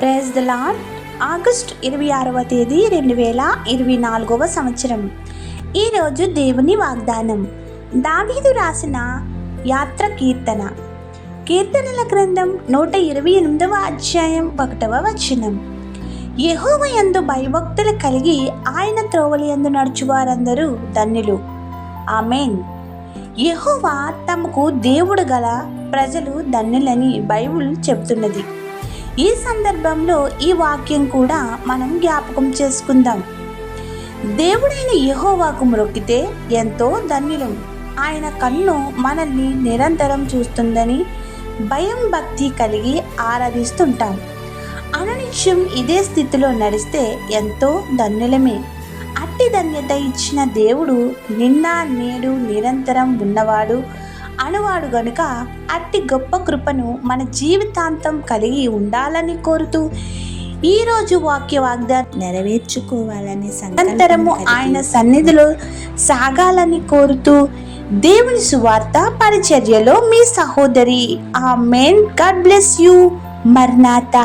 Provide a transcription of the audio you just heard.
Praise the lord August ఇరవై ఆరవ తేదీ రెండు వేల ఇరవై నాలుగవ సంవత్సరం. ఈరోజు దేవుని వాగ్దానం. దావీదు రాసిన యాత్ర కీర్తన కీర్తనల గ్రంథం నూట ఇరవై ఎనిమిదవ అధ్యాయం ఒకటవ వచనం. యెహోవ యందు భయభక్తులు కలిగి ఆయన త్రోవలి యందు నడుచువారందరూ ధన్యులు. ఆమెన్. యహోవా తమకు దేవుడు గల ప్రజలు ధన్యులని బైబుల్ చెబుతున్నది. ఈ సందర్భంలో ఈ వాక్యం కూడా మనం జ్ఞాపకం చేసుకుందాం. దేవుడైన యహోవాకు మొక్కితే ఎంతో ధన్యులం. ఆయన కన్ను మనల్ని నిరంతరం చూస్తుందని భయం భక్తి కలిగి ఆరాధిస్తుంటాం. అనునిత్యం ఇదే స్థితిలో నడిస్తే ఎంతో ధన్యులమే. అట్టి ధన్యత ఇచ్చిన దేవుడు నిన్న నేడు నిరంతరం ఉన్నవాడు. అనువాడు గనుక అట్టి గొప్ప కృపను మన జీవితాంతం కలిగి ఉండాలని కోరుతూ ఈరోజు వాక్య వాగ్దానం నెరవేర్చుకోవాలని నిరంతరము ఆయన సన్నిధిలో సాగాలని కోరుతూ దేవుని సువార్త పరిచర్యలో మీ సహోదరి. Amen God bless you. మర్నాథ